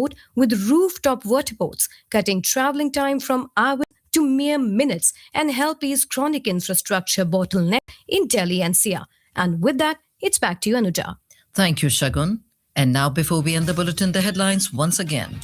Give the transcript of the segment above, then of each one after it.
airport with rooftop vertiports, cutting traveling time from hours to mere minutes and help ease chronic infrastructure bottleneck in Delhi NCR. And with that, it's back to you, Anuja. Thank you, Shagun. And now, before we end the bulletin, the headlines once again.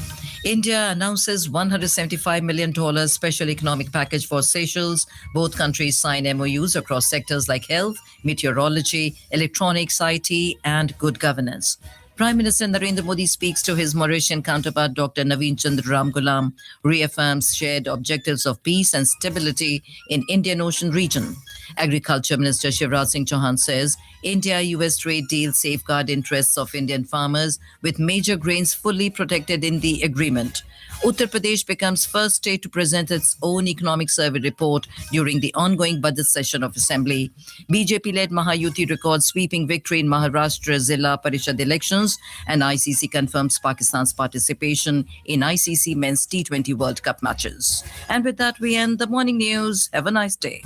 India announces $175 million special economic package for Seychelles. Both countries sign MOUs across sectors like health, meteorology, electronics, IT, and good governance. Prime Minister Narendra Modi speaks to his Mauritian counterpart Dr. Naveen Chandra Ramgoolam, reaffirms shared objectives of peace and stability in Indian Ocean region. Agriculture Minister Shivraj Singh Chauhan says India-US trade deal safeguard interests of Indian farmers with major grains fully protected in the agreement. Uttar Pradesh becomes first state to present its own economic survey report during the ongoing budget session of Assembly. BJP-led Mahayuti records sweeping victory in Maharashtra Zilla Parishad elections and ICC confirms Pakistan's participation in ICC Men's T20 World Cup matches. And with that, we end the morning news. Have a nice day.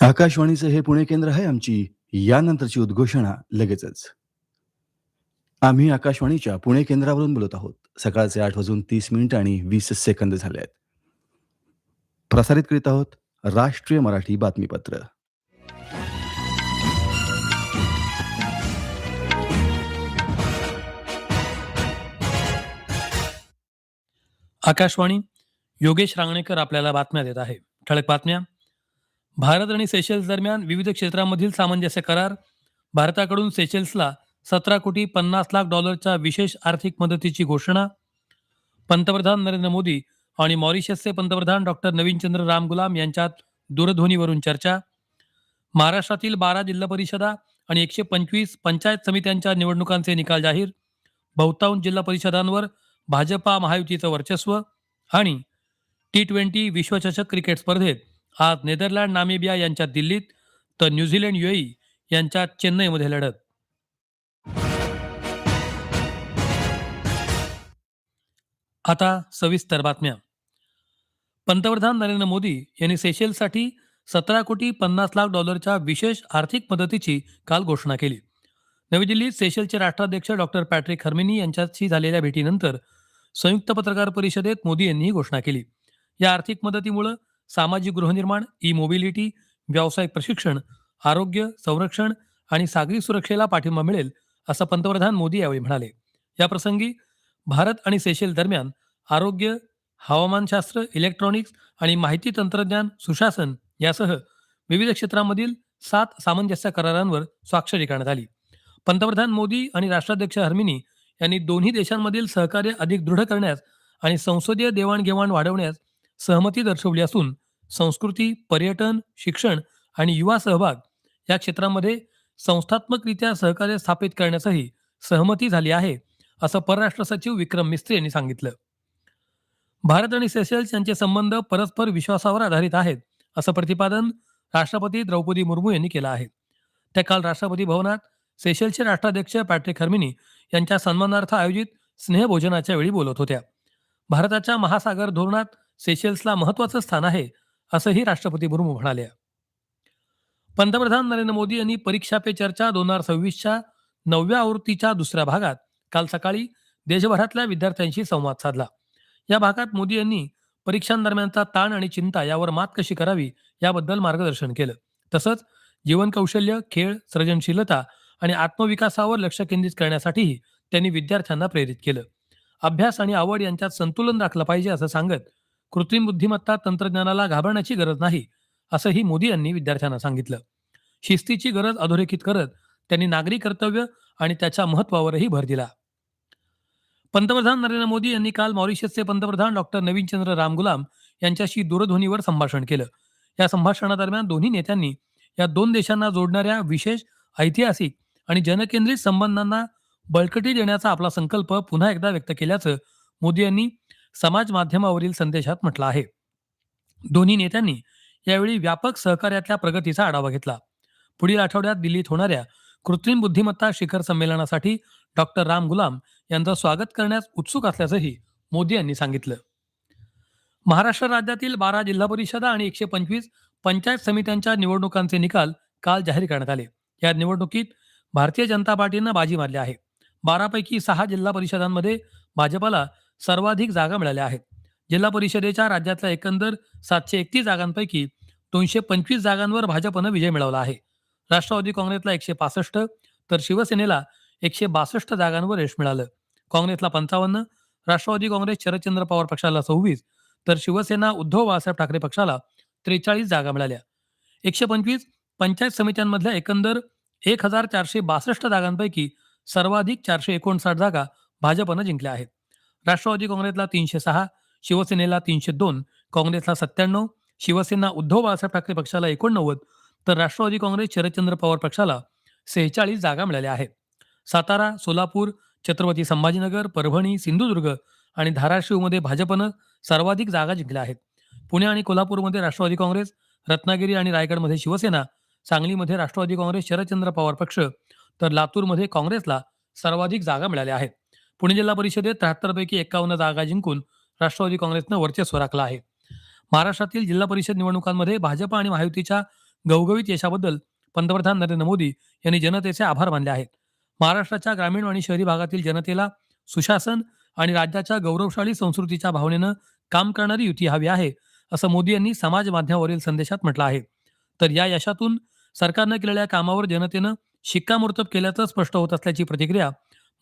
आकाशवाणीचं हे पुणे केंद्र आहे आमची यानंतरची उद्घोषणा लगेचच आम्ही आकाशवाणीच्या पुणे केंद्रावरून बोलत आहोत सकाळचे आठ वाजून तीस मिनिट आणि वीस सेकंद झाले आहेत प्रसारित करीत आहोत राष्ट्रीय मराठी बातमीपत्र आकाशवाणी योगेश रांगणेकर आपल्याला बातम्या देत आहे. ठळक बातम्या. भारत आणि सेशेल्स दरम्यान विविध क्षेत्रांमधील सामंजस्य करार भारताकडून सेशेल्सला सतरा कोटी पन्नास लाख डॉलरच्या विशेष आर्थिक मदतीची घोषणा. पंतप्रधान नरेंद्र मोदी आणि मॉरिशसचे पंतप्रधान डॉक्टर नवीनचंद्र रामगुलाम यांच्यात दूरध्वनीवरून चर्चा. महाराष्ट्रातील बारा जिल्हा परिषदा आणि एकशे पंचवीस पंचायत समित्यांच्या निवडणुकांचे निकाल जाहीर. बहुतांश जिल्हा परिषदांवर भाजपा महायुतीचं वर्चस्व आणि टी ट्वेंटी विश्वचषक क्रिकेट स्पर्धेत आज नेदरलँड नामिबिया यांच्यात दिल्लीत तर न्यूझीलंड युएई यांच्या चेन्नईमध्ये लढत. आता सविस्तर बातम्या. पंतप्रधान नरेंद्र मोदी यांनी सेशेलसाठी सतरा कोटी पन्नास लाख डॉलरच्या विशेष आर्थिक मदतीची काल घोषणा केली. नवी दिल्लीत सेशलचे राष्ट्राध्यक्ष डॉक्टर पॅट्रिक हर्मिनी यांच्याशी झालेल्या भेटीनंतर संयुक्त पत्रकार परिषदेत मोदी यांनी ही घोषणा केली. या आर्थिक मदतीमुळे सामाजिक गृहनिर्माण ई मोबिलिटी व्यावसायिक प्रशिक्षण आरोग्य संरक्षण आणि सागरी सुरक्षेला पाठिंबा मिळेल असं पंतप्रधान मोदी यावेळी म्हणाले. याप्रसंगी भारत आणि सेशेल दरम्यान आरोग्य हवामानशास्त्र इलेक्ट्रॉनिक्स आणि माहिती तंत्रज्ञान सुशासन यासह विविध क्षेत्रांमधील सात सामंजस्य करारांवर स्वाक्षरी करण्यात आली. पंतप्रधान मोदी आणि राष्ट्राध्यक्ष हर्मिनी यांनी दोन्ही देशांमधील सहकार्य अधिक दृढ करण्यास आणि संसदीय देवाणघेवाण वाढवण्यास सहमती दर्शवली असून संस्कृती पर्यटन शिक्षण आणि युवा सहभाग या क्षेत्रांमध्ये संस्थात्मकरित्या सहकार्य स्थापित करण्यासही सहमती झाली आहे असं परराष्ट्र सचिव विक्रम मिस्त्री यांनी सांगितलं. भारत आणि सेशल्स यांचे संबंध परस्पर विश्वासावर आधारित आहेत असं प्रतिपादन राष्ट्रपती द्रौपदी मुर्मू यांनी केलं आहे. त्या काल राष्ट्रपती भवनात सेशल्सचे राष्ट्राध्यक्ष पॅट्रिक हर्मिनी यांच्या सन्मानार्थ आयोजित स्नेहभोजनाच्या वेळी बोलत होत्या. भारताच्या महासागर धोरणात सेशल्सला महत्वाचं स्थान आहे असंही राष्ट्रपती मुर्मू म्हणाल्या. पंतप्रधान नरेंद्र मोदी यांनी परीक्षा पे चर्चा दोन हजार सव्वीसच्या नवव्या आवृत्तीच्या दुसऱ्या भागात काल सकाळी देशभरातल्या विद्यार्थ्यांशी संवाद साधला. या भागात मोदी यांनी परीक्षांदरम्यानचा ताण आणि चिंता यावर मात कशी करावी याबद्दल मार्गदर्शन केलं. तसंच जीवन कौशल्य खेळ सर्जनशीलता आणि आत्मविकासावर लक्ष केंद्रित करण्यासाठीही त्यांनी विद्यार्थ्यांना प्रेरित केलं. अभ्यास आणि आवड यांच्यात संतुलन राखलं पाहिजे असं सांगत कृत्रिम बुद्धिमत्ता तंत्रज्ञानाला घाबरण्याची गरज नाही असंही मोदी यांनी विद्यार्थ्यांना सांगितलं. शिस्तीची गरज अधोरेखित करत त्यांनी नागरी कर्तव्य आणि त्याच्या महत्वावरही भर दिला. पंतप्रधान नरेंद्र मोदी यांनी काल मॉरिशसचे पंतप्रधान डॉक्टर नवीनचंद्र रामगुलाम यांच्याशी दूरध्वनीवर संभाषण केलं. या संभाषणादरम्यान दोन्ही नेत्यांनी या दोन देशांना जोडणाऱ्या विशेष ऐतिहासिक आणि जनकेंद्रित संबंधांना बळकटी देण्याचा आपला संकल्प पुन्हा एकदा व्यक्त केल्याचं मोदी यांनी समाज माध्यमावरील संदेशात म्हटलं आहे. दोन्ही नेत्यांनी यावेळी व्यापक सहकार्यातल्या प्रगतीचा आढावा घेतला. पुढील आठवड्यात दिल्लीत होणाऱ्या कृत्रिम बुद्धिमत्ता शिखर संमेलनासाठी डॉक्टर राम गुलाम यांचं स्वागत करण्यास उत्सुक असल्याचंही मोदी यांनी सांगितलं. महाराष्ट्र राज्यातील बारा जिल्हा परिषदा आणि एकशे पंचवीस पंचायत समित्यांच्या निवडणुकांचे निकाल काल जाहीर करण्यात आले. या निवडणुकीत भारतीय जनता पार्टीनं बाजी मारली आहे. बारापैकी सहा जिल्हा परिषदांमध्ये भाजपाला सर्वाधिक जागा मिळाल्या आहेत. जिल्हा परिषदेच्या राज्यातल्या एकंदर सातशे एकतीस जागांपैकी दोनशे पंचवीस जागांवर भाजपनं विजय मिळवला आहे. राष्ट्रवादी काँग्रेसला एकशे पासष्ट तर शिवसेनेला एकशे बासष्ट जागांवर यश मिळालं. काँग्रेसला पंचावन्न राष्ट्रवादी काँग्रेस शरदचंद्र पवार पक्षाला सव्वीस तर शिवसेना उद्धव बाळासाहेब ठाकरे पक्षाला त्रेचाळीस जागा मिळाल्या. एकशे पंचवीस पंचायत समित्यांमधल्या एकंदर एक हजार चारशे बासष्ट जागांपैकी सर्वाधिक चारशे एकोणसाठ जागा भाजपनं जिंकल्या आहेत. राष्ट्रवादी काँग्रेसला तीनशे सहा शिवसेनेला तीनशे दोन काँग्रेसला सत्त्याण्णव शिवसेना उद्धव बाळासाहेब ठाकरे पक्षाला एकोणनव्वद तर राष्ट्रवादी काँग्रेस शरदचंद्र पवार पक्षाला सेहेचाळीस जागा मिळाल्या आहेत. सातारा सोलापूर छत्रपती संभाजीनगर परभणी सिंधुदुर्ग आणि धाराशिवमध्ये भाजपनं सर्वाधिक जागा जिंकल्या आहेत. पुणे आणि कोल्हापूरमध्ये राष्ट्रवादी काँग्रेस रत्नागिरी आणि रायगडमध्ये शिवसेना सांगलीमध्ये राष्ट्रवादी काँग्रेस शरदचंद्र पवार पक्ष तर लातूरमध्ये काँग्रेसला सर्वाधिक जागा मिळाल्या आहेत. पुणे जिल्हा परिषदेत त्र्याहत्तरपैकी एकावन्न जागा जिंकून राष्ट्रवादी काँग्रेसनं वर्चस्व राखलं आहे. महाराष्ट्रातील जिल्हा परिषद निवडणुकांमध्ये भाजप आणि महायुतीच्या गवगवीत यशाबद्दल पंतप्रधान नरेंद्र मोदी यांनी जनतेचे आभार मानले आहेत. महाराष्ट्राच्या ग्रामीण आणि शहरी भागातील जनतेला सुशासन आणि राज्याच्या गौरवशाली संस्कृतीच्या भावनेनं काम करणारी युती हवी आहे असं मोदी यांनी समाज माध्यमावरील संदेशात म्हटलं आहे. तर या यशातून सरकारनं केलेल्या कामावर जनतेनं शिक्कामोर्तब केल्याचं स्पष्ट होत असल्याची प्रतिक्रिया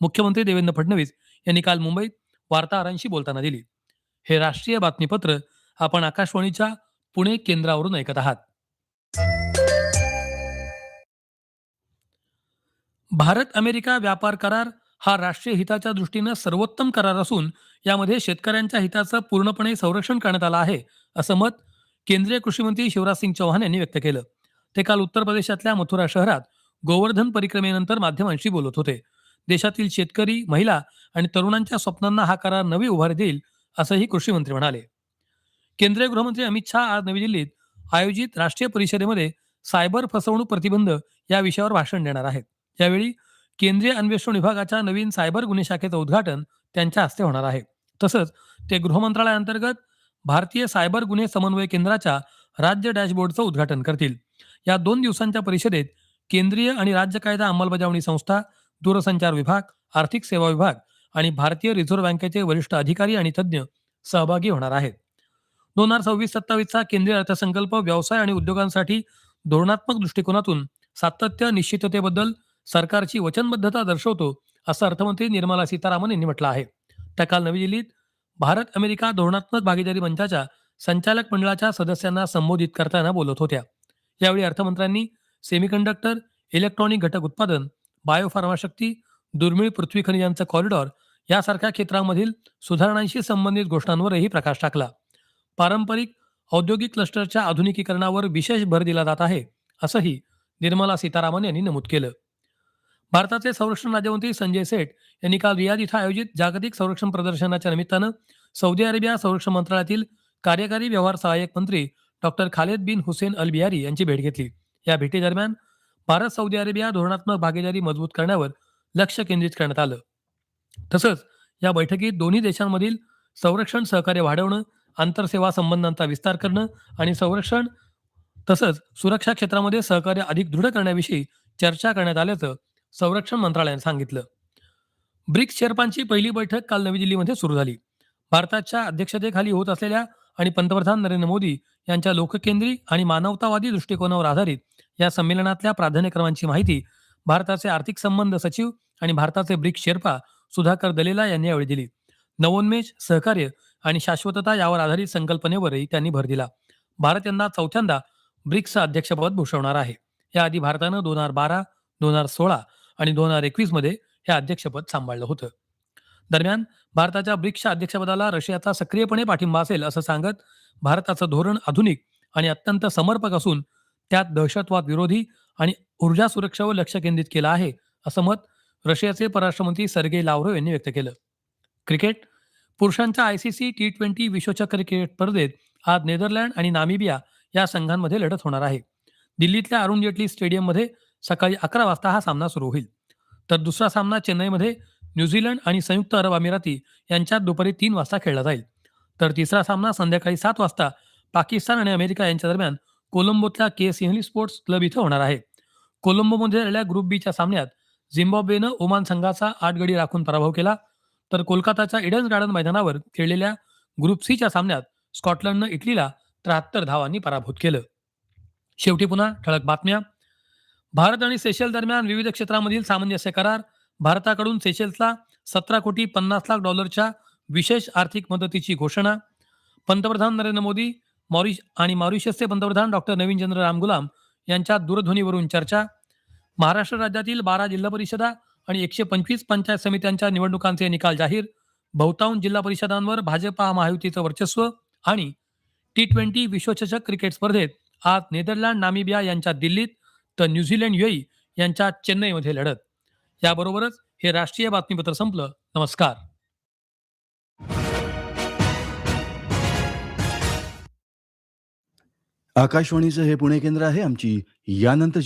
मुख्यमंत्री देवेंद्र फडणवीस यांनी काल मुंबईत वार्ताहरांशी बोलताना दिली. हे राष्ट्रीय बातमीपत्र आपण आकाशवाणीच्या पुणे केंद्रावरून ऐकत आहात. भारत अमेरिका व्यापार करार हा राष्ट्रीय हिताच्या दृष्टीनं सर्वोत्तम करार असून यामध्ये शेतकऱ्यांच्या हिताचं पूर्णपणे संरक्षण करण्यात आलं आहे असं मत केंद्रीय कृषी मंत्री शिवराज सिंग चौहान यांनी व्यक्त केलं. ते काल उत्तर प्रदेशातल्या मथुरा शहरात गोवर्धन परिक्रमेनंतर माध्यमांशी बोलत होते. देशातील शेतकरी महिला आणि तरुणांच्या स्वप्नांना हा करार नवी उभारी देईल असंही कृषी मंत्री म्हणाले. केंद्रीय गृहमंत्री अमित शहा आज नवी दिल्लीत आयोजित राष्ट्रीय परिषदेमध्ये सायबर फसवणूक प्रतिबंध या विषयावर भाषण देणार आहेत. यावेळी केंद्रीय अन्वेषण विभागाच्या नवीन सायबर गुन्हे शाखेचं उद्घाटन त्यांच्या हस्ते होणार आहे. तसंच ते गृहमंत्रालयाअंतर्गत भारतीय सायबर गुन्हे समन्वय केंद्राच्या राज्य डॅशबोर्डचं उद्घाटन करतील. या दोन दिवसांच्या परिषदेत केंद्रीय आणि राज्य कायदा अंमलबजावणी संस्था दूरसंचार विभाग आर्थिक सेवा विभाग आणि भारतीय रिझर्व्ह बँकेचे वरिष्ठ अधिकारी आणि तज्ज्ञ सहभागी होणार आहेत. दोन हजार सव्वीस सत्तावीसचा केंद्रीय अर्थसंकल्प व्यवसाय आणि उद्योगांसाठी धोरणात्मक दृष्टिकोनातून सातत्य निश्चिततेबद्दल सरकारची वचनबद्धता दर्शवतो असं अर्थमंत्री निर्मला सीतारामन यांनी म्हटलं आहे. त्या काल नवी दिल्लीत भारत अमेरिका धोरणात्मक भागीदारी मंचाच्या संचालक मंडळाच्या सदस्यांना संबोधित करताना बोलत होत्या. यावेळी अर्थमंत्र्यांनी सेमीकंडक्टर इलेक्ट्रॉनिक घटक उत्पादन बायोफार्माशक्ती दुर्मिळ पृथ्वी खनिजांचं कॉरिडॉर यासारख्या क्षेत्रांमधील सुधारणांशी संबंधित घोषणांवरही प्रकाश टाकला. पारंपरिक औद्योगिक क्लस्टरच्या आधुनिकीकरणावर विशेष भर दिला जात आहे असंही निर्मला सीतारामन यांनी नमूद केलं. भारताचे संरक्षण राज्यमंत्री संजय सेठ यांनी काल रियाद इथं आयोजित जागतिक संरक्षण प्रदर्शनाच्या निमित्तानं सौदी अरेबिया संरक्षण मंत्रालयातील कार्यकारी व्यवहार सहाय्यक मंत्री डॉक्टर खालेद बिन हुसेन अल बियारी यांची भेट घेतली. या भेटीदरम्यान भारत सौदी अरेबिया धोरणात्मक भागीदारी मजबूत करण्यावर लक्ष केंद्रित करण्यात आलं. तसंच या बैठकीत दोन्ही देशांमधील संरक्षण सहकार्य वाढवणं आंतरसेवा संबंधांचा विस्तार करणं आणि संरक्षण तसंच सुरक्षा क्षेत्रामध्ये सहकार्य अधिक दृढ करण्याविषयी चर्चा करण्यात आल्याचं संरक्षण मंत्रालयानं सांगितलं. ब्रिक्स शेर्पांची पहिली बैठक काल नवी दिल्लीमध्ये सुरू झाली. भारताच्या अध्यक्षतेखाली होत असलेल्या आणि पंतप्रधान नरेंद्र मोदी यांच्या लोककेंद्री आणि मानवतावादी दृष्टिकोनावर आधारित या संमेलनातल्या प्राधान्यक्रमांची माहिती भारताचे आर्थिक संबंध सचिव आणि भारताचे ब्रिक्स शेर्पा सुधाकर दलेला यांनी यावेळी दिली. नवोन्मेष सहकार्य आणि शाश्वतता यावर आधारित संकल्पनेवरही त्यांनी भर दिला. भारत यंदा चौथ्यांदा ब्रिक्सचं अध्यक्षपद भूषवणार आहे. याआधी भारतानं दोन हजार बारा दोन हजार सोळा आणि दोन हजार एकवीसमध्ये हे अध्यक्षपद सांभाळलं होतं. दरम्यान भारताच्या ब्रिक्सच्या अध्यक्षपदाला रशियाचा सक्रियपणे पाठिंबा असेल असं सांगत भारताचं धोरण आधुनिक आणि अत्यंत समर्पक असून त्यात दहशतवाद विरोधी आणि ऊर्जा सुरक्षेवर लक्ष केंद्रित केलं आहे असं मत रशियाचे परराष्ट्रमंत्री सर्गे लावरो यांनी व्यक्त केलं. क्रिकेट पुरुषांच्या आयसीसी टी ट्वेंटी विश्वचक्र क्रिकेट स्पर्धेत आज नेदरलँड आणि नामिबिया या संघांमध्ये लढत होणार आहे. दिल्लीतल्या अरुण जेटली स्टेडियममध्ये सकाळी अकरा वाजता हा सामना सुरू होईल. तर दुसरा सामना चेन्नईमध्ये न्यूझीलंड आणि संयुक्त अरब अमिराती यांच्यात दुपारी तीन वाजता खेळला जाईल. तर तिसरा सामना संध्याकाळी सात वाजता पाकिस्तान आणि अमेरिका यांच्या दरम्यान कोलंबोतल्या के सिंहली स्पोर्ट्स क्लब इथं होणार आहे. कोलंबोमध्ये झालेल्या ग्रुप बीच्या सामन्यात झिम्बाब्वेनं ओमान संघाचा आठ गडी राखून पराभव केला. तर कोलकाताच्या इडन्स गार्डन मैदानावर खेळलेल्या ग्रुप सीच्या सामन्यात स्कॉटलंडनं इटलीला त्र्याहत्तर धावांनी पराभूत केलं. शेवटी पुन्हा ठळक बातम्या. भारत आणि सेशेल दरम्यान विविध क्षेत्रामधील सामंजस्य करार भारताकडून सेशेल्सला सतरा कोटी पन्नास लाख डॉलरच्या विशेष आर्थिक मदतीची घोषणा. पंतप्रधान नरेंद्र मोदी मॉरिश आणि मॉरिशसचे पंतप्रधान डॉक्टर नवीन चंद्र रामगुलाम यांच्या दूरध्वनीवरून चर्चा. महाराष्ट्र राज्यातील बारा जिल्हा परिषदा आणि एकशे पंचवीस पंचायत समित्यांच्या निवडणुकांचे निकाल जाहीर. बहुतांश जिल्हा परिषदांवर भाजपा महायुतीचं वर्चस्व आणि टी ट्वेंटी विश्वचषक क्रिकेट स्पर्धेत आज नेदरलँड नामिबिया यांच्या दिल्लीत तर न्यूझीलंड युएई यांच्या चेन्नईमध्ये लढत. याबरोबरच हे राष्ट्रीय बातमीपत्र संपलं. नमस्कार. आकाशवाणीचं हे पुणे केंद्र आहे. आमची यानंतर